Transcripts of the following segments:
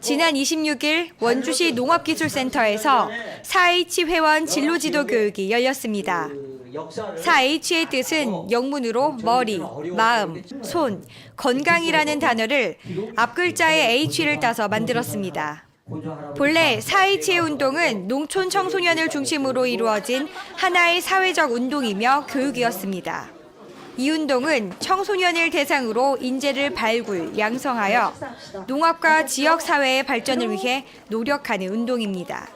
지난 26일 원주시 농업기술센터에서 4H 회원 진로지도 교육이 열렸습니다. 4H의 뜻은 영문으로 머리, 마음, 손, 건강이라는 단어를 앞글자의 H를 따서 만들었습니다. 본래 4H의 운동은 농촌 청소년을 중심으로 이루어진 하나의 사회적 운동이며 교육이었습니다. 이 운동은 청소년을 대상으로 인재를 발굴, 양성하여 농업과 지역 사회의 발전을 위해 노력하는 운동입니다.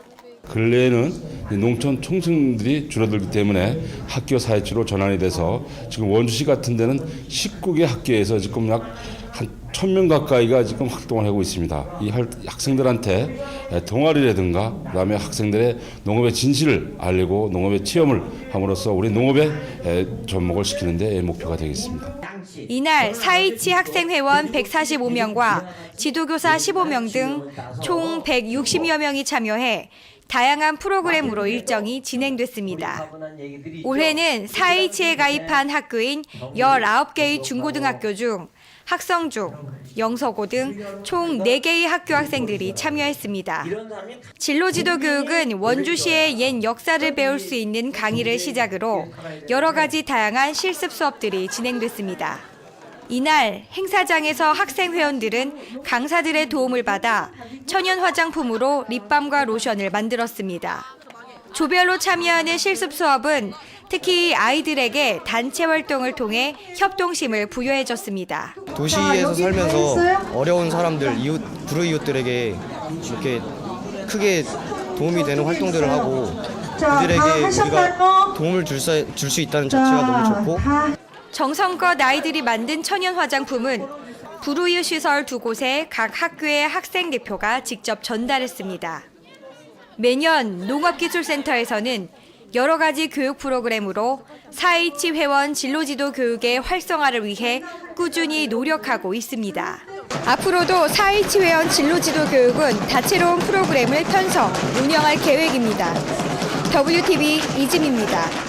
근래에는 이 농촌 총생들이 줄어들기 때문에 학교 사회치로 전환이 돼서 지금 원주시 같은 데는 19개 학교에서 지금 약 한 천 명 가까이가 지금 활동을 하고 있습니다. 이 할- 학생들한테 동아리라든가 그다음에 학생들의 농업의 진실을 알리고 농업의 체험을 함으로써 우리 농업에 접목을 시키는 데 목표가 되겠습니다. 이날 4H 학생 회원 145명과 지도교사 15명 등 총 160여 명이 참여해 다양한 프로그램으로 일정이 진행됐습니다. 올해는 4H에 가입한 학교인 19개의 중고등학교 중 학성 중, 영서고 등 총 4개의 학교 학생들이 참여했습니다. 진로지도 교육은 원주시의 옛 역사를 배울 수 있는 강의를 시작으로 여러 가지 다양한 실습 수업들이 진행됐습니다. 이날 행사장에서 학생 회원들은 강사들의 도움을 받아 천연 화장품으로 립밤과 로션을 만들었습니다. 조별로 참여하는 실습 수업은 특히 아이들에게 단체 활동을 통해 협동심을 부여해줬습니다. 도시에서 살면서 어려운 사람들, 이웃, 불우이웃들에게 이렇게 크게 도움이 되는 활동들을 하고 그들에게 우리가 도움을 줄 수 있다는 자체가 너무 좋고 정성껏 아이들이 만든 천연 화장품은 불우이웃 시설 두 곳에 각 학교의 학생 대표가 직접 전달했습니다. 매년 농업기술센터에서는 여러 가지 교육 프로그램으로 4H 회원 진로지도 교육의 활성화를 위해 꾸준히 노력하고 있습니다. 앞으로도 4H 회원 진로지도 교육은 다채로운 프로그램을 편성, 운영할 계획입니다. WTV 이진입니다.